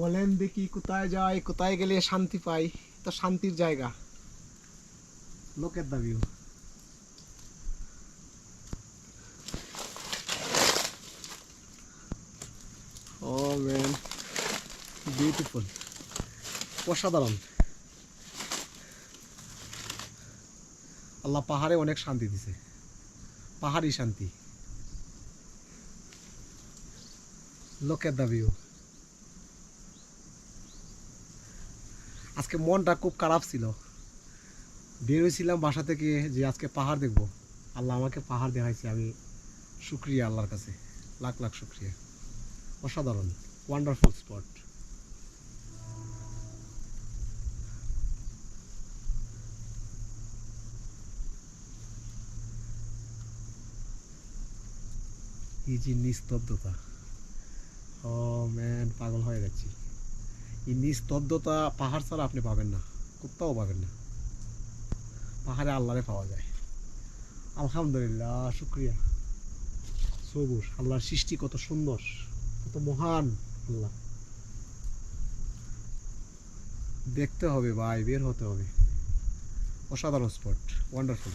বলেন দেখি কোথায় যাই কোথায় গেলে শান্তি পাই। তো শান্তির জায়গা। লোকের দাবিও। ও বিউটিফুল অসাধারণ। আল্লাহ পাহাড়ে অনেক শান্তি দিছে। পাহাড়ি শান্তি। লোকের দা আজকে মনটা খুব খারাপ ছিল। বের হয়েছিলাম বাসা থেকে যে আজকে পাহাড় দেখব। আল্লাহ আমাকে পাহাড় দেখাইছে, আমি শুক্রিয়া আল্লাহর কাছে, লাখ লাখ শুক্রিয়া। অসাধারণ ওয়ান্ডারফুল স্পট নিস্তব্ধতা। ও ম্যান পাগল হয়ে যাচ্ছি এই নিস্তব্ধতা পাহাড় ছাড়া আপনি পাবেন না, কোথাও পাবেন না। পাহাড়ে আল্লাহরে পাওয়া যায়। আলহামদুলিল্লাহ, শুক্রিয়া। সবুজ, আল্লাহর সৃষ্টি কত সুন্দর, কত মহান আল্লাহ। দেখতে হবে ভাই, বের হতে হবে। অসাধারণ স্পট ওয়ান্ডারফুল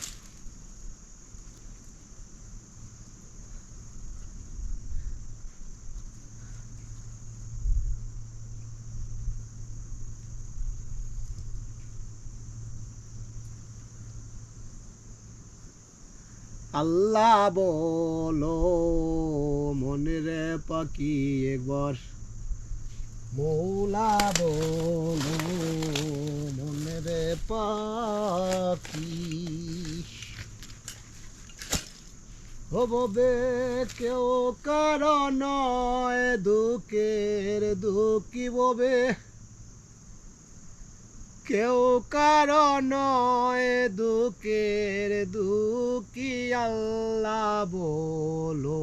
আল্লাহ বলো, মনের পাখি একবার মৌলা বলো, মনের পাখি। হববে কেউ কারণ দুঃখের দুঃখী ববে। কেউ কারণ দুঃখের দুঃখী আল্লাহ বলো,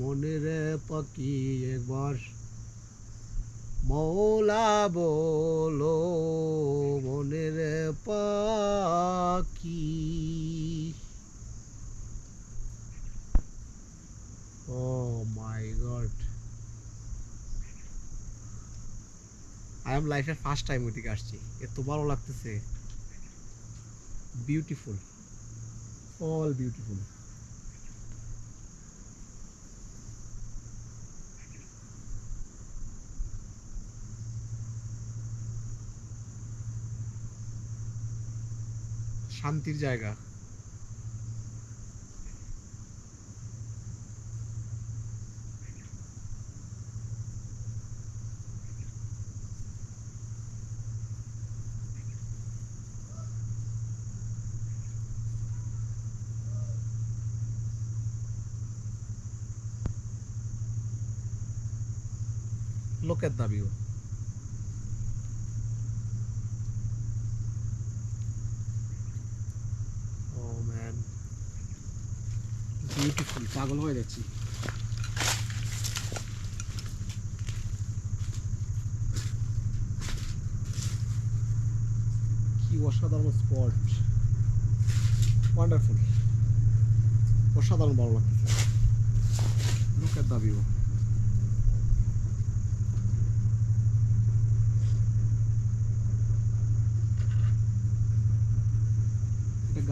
মনের পাখি একবার। মৌলা বলো, মনের পাখি ও মাই গড আই এম লাইফের ফার্স্ট টাইম ওইদিকে আসছি। এত ভালো লাগতেছে। বিউটিফুল অল বিউটিফুল শান্তির জায়গা। Look at the view. Beautiful. পাগল হয়ে যাচ্ছি। কি অসাধারণ স্পট ওয়ান্ডারফুল অসাধারণ ভালো লাগতেছে। লুক এট দ্য ভিউ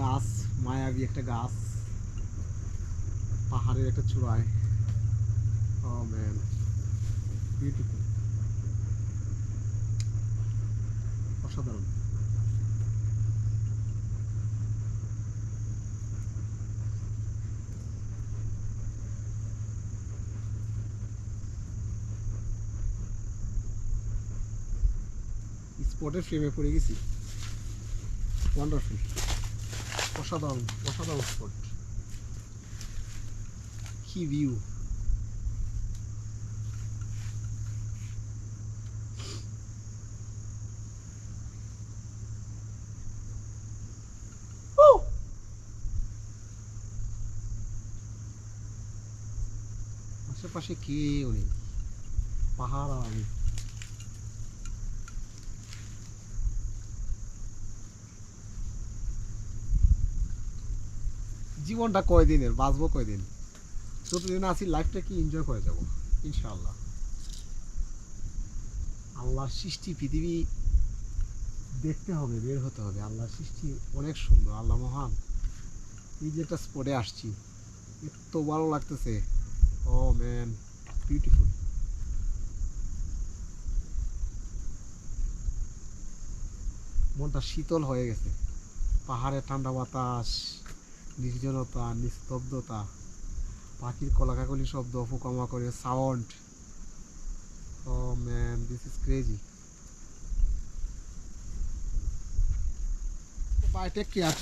গাছ মায়াবী একটা গাছ পাহাড়ের একটা চূড়ায়। বিউটিফুল অসাধারণ। স্পটের ফ্রেমে পড়ে গেছি। ওয়ান্ডারফুল অসাধারণ অসাধারণ স্পট কি ভিউ আশেপাশে কেউ নেই পাহাড় আর আমি জীবনটা কয়দিনের? বাঁচবো কয়দিন? যতদিন আছি লাইফটা কি এনজয় করে যাব? ইনশাআল্লাহ। আল্লাহর সৃষ্টি পৃথিবী দেখতে হবে, বের হতে হবে। আল্লাহর সৃষ্টি অনেক সুন্দর, আল্লাহ মহান। এই যে একটা স্পটে আসছি, এত ভালো লাগতেছে। ও ম্যান বিউটিফুল মনটা শীতল হয়ে গেছে। পাহাড়ে ঠান্ডা বাতাস। নির্জনতা, নিস্তব্ধতা, পাখির কলাকাকলি শব্দ ফুকামা করে sound oh man this is crazy bye take care